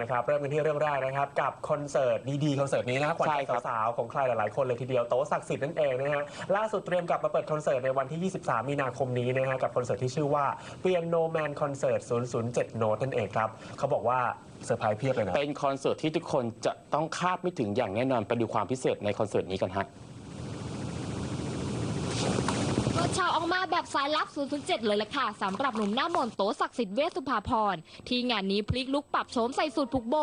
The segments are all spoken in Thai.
นะครับเริ่มกันที่เรื่องแรกนะครับกับคอนเสิร์ตดีๆคอนเสิร์ตนี้นะครับขวัญใช่ใจครับสาวๆของใครหลายๆคนเลยทีเดียวโต๊ะศักดิ์สิทธิ์นั่นเองนะฮะล่าสุดเตรียมกลับมาเปิดคอนเสิร์ตในวันที่ 23 มีนาคมนี้นะฮะกับคอนเสิร์ตที่ชื่อว่า Piano Man Concert 007 Note นั่นเองครับเขาบอกว่าเซอร์ไพรส์เพียบเลยนะเป็นคอนเสิร์ตที่ทุกคนจะต้องคาดไม่ถึงอย่างแน่นอนไปดูความพิเศษในคอนเสิร์ตนี้กันฮะ เปิดฉากออกมาแบบสายลับ 007 เลยละค่ะสำหรับหนุ่มหน้ามนโตศักดิ์สิทธิ์เวสุภาพรที่งานนี้พลิกลุกปรับโฉมใส่สูตรผูกโบ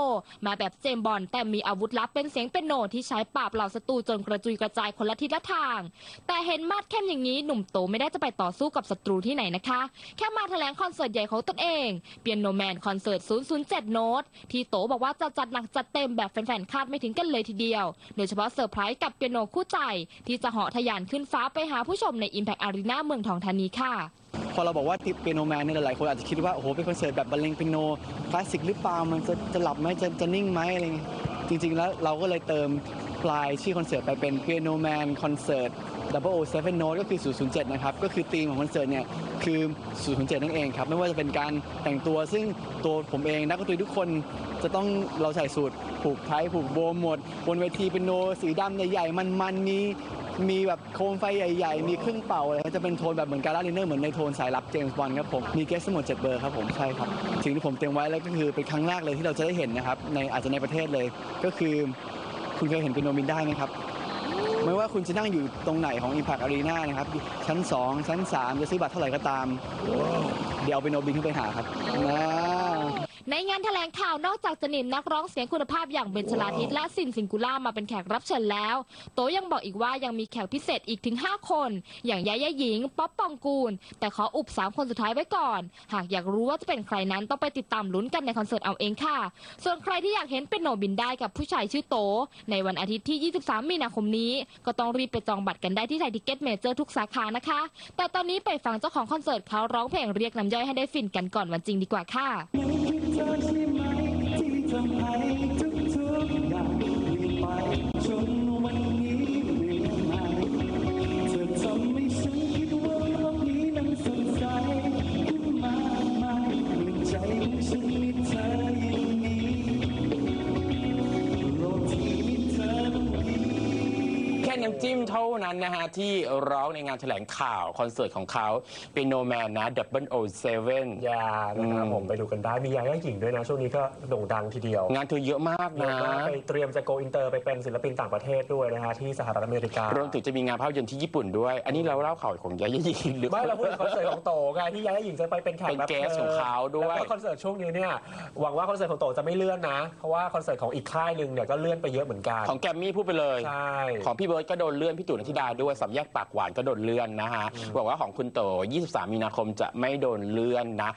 มาแบบเจมส์บอลแต่มีอาวุธลับเป็นเสียงเป็นโนที่ใช้ปราบเหล่าศัตรูจนกระจุยกระจายคนละทิศละทาง แต่เห็นมาดเข้มอย่างนี้หนุ่มโตไม่ได้จะไปต่อสู้กับศัตรูที่ไหนนะคะ แค่มาแถลงคอนเสิร์ตใหญ่ของตนเองเปียโนแมนคอนเสิร์ต 007 โน้ตที่โตบอกว่าจะจัดหนักจัดเต็มแบบแฟนๆคาดไม่ถึงกันเลยทีเดียว โดยเฉพาะเซอร์ไพรส์กับเปียโนคู่ใจที่จะเหาะทะยานขึ้นฟ้าไปหาผู้ชมใน Impact Arena เมืองทองธานีค่ะ พอเราบอกว่าทิปเปียโนแมนเนี่ยหลายๆคนอาจจะคิดว่า โอ้โห เป็นคอนเสิร์ตแบบบรรเลงเปียโนคลาสสิกหรือเปล่า มันจะจะหลับไหมจะจะนิ่งไหมอะไรเงี้ยจริง ๆ แล้วเราก็เลยเติมปลายชื่อคอนเสิร์ตไปเป็นเปียโนแมนคอนเสิร์ต 007 Note ก็คือ 007 นะครับ ก็คือธีมของคอนเสิร์ตเนี่ย คือ 007 นั่นเองครับ ไม่ว่าจะเป็นการแต่งตัวซึ่งตัวผมเองนักดนตรีทุกคนจะต้องเราใส่สูตรผูกไทยผูกโบว์หมด บนเวทีเป็นโนสีดำใหญ่ๆมันๆมี มีแบบโคมไฟใหญ่ๆ มีเครื่องเป่าอะไรจะเป็นโทนแบบเหมือนการ่าลิเนอร์เหมือนในโทนสายลับเจมส์บอลครับผม มีเกสทั้งหมด7เบอร์ครับผมใช่ครับสิ่งที่ผมเตรียมไว้แล้วก็คือเป็นครั้งแรกเลยที่เราจะได้เห็นนะครับในอาจจะในประเทศเลย ก็คือคุณเคยเห็นเป็นโนบินได้ไหมครับไม่ว่าคุณจะนั่งอยู่ตรงไหนของ Impact Arena นะครับ ชั้น 2 ชั้น 3 จะซื้อบัตรเท่าไหร่ก็ตาม เดี๋ยวเอาไปโนบินขึ้นไปหาครับนะ ในงานแถลงข่าวนอกจากจะนิมนักร้องเสียงคุณภาพอย่างเบนชลาทิศและสินสิงกุล่ามาเป็นแขกรับเชิญแล้ว โตยังบอกอีกว่ายังมีแขกพิเศษอีกถึง 5 คน อย่างยายาหญิง ป๊อปปองกูล แต่ขออุบ 3 คนสุดท้ายไว้ก่อน หากอยากรู้ว่าจะเป็นใครนั้นต้องไปติดตามลุ้นกันในคอนเสิร์ตเอาเองค่ะ ส่วนใครที่อยากเห็นเป็นโนบินได้กับผู้ชายชื่อโต ในวันอาทิตย์ที่ 23 มีนาคมนี้ ก็ต้องรีบไปจองบัตรกันได้ที่ไทยทิเก็ตเมเจอร์ทุกสาขานะคะ แต่ตอนนี้ไปฟังเจ้าของคอนเสิร์ตเขาร้องเพลงเรียกน้ำย่อยให้ได้ฟินกันก่อนวันจริงดีกว่าค่ะ เธอใช่ไหมที่ทำให้ทุก น้ำจิ้มเท่านั้นนะฮะ ที่ร้องในงานแถลงข่าว คอนเสิร์ตของเขาเป็นโนแมนนะ Double O Seven ยานะครับอืม ผมไปดูกันได้มียาย่าหญิงด้วยนะ ช่วงนี้ก็โด่งดังทีเดียวงานเธอเยอะมากเยนะอะมากไปเตรียมจะโกอินเตอร์ไปเป็นศิลปินต่างประเทศด้วยนะฮะที่สหรัฐอเมริการวมถึงจะมีงานภาพยนตร์ที่ญี่ปุ่นด้วย อันนี้เราเล่าข่าวของยายายิงหรือ ไม่เราพูดถึงคอนเสิร์ตของโตไงที่ยาย่าหญิงจะไปเป็นแขกเป็นรับเกสชิญของเขาด้วย แล้วก็คอนเสิร์ตช่วงนี้เนี่ยหวังว่าคอนเสิร์ตของโตจะไม่เลื่อนนะเพราะว่าคอนเสิร์ตของอีกค่ายหนึ่งเนี่ยก็เลื่อนไปเยอะเหมือนกันของแกรมมี่พูดไปเลย ใช่ ของพี่เบิร์ดก็โดนเลื่อนพี่ตู่นันทิดาด้วยสามแยกปากหวานก็โดนเลื่อนนะฮะบอกว่าของคุณโต 23 มีนาคมจะไม่โดนเลื่อนนะ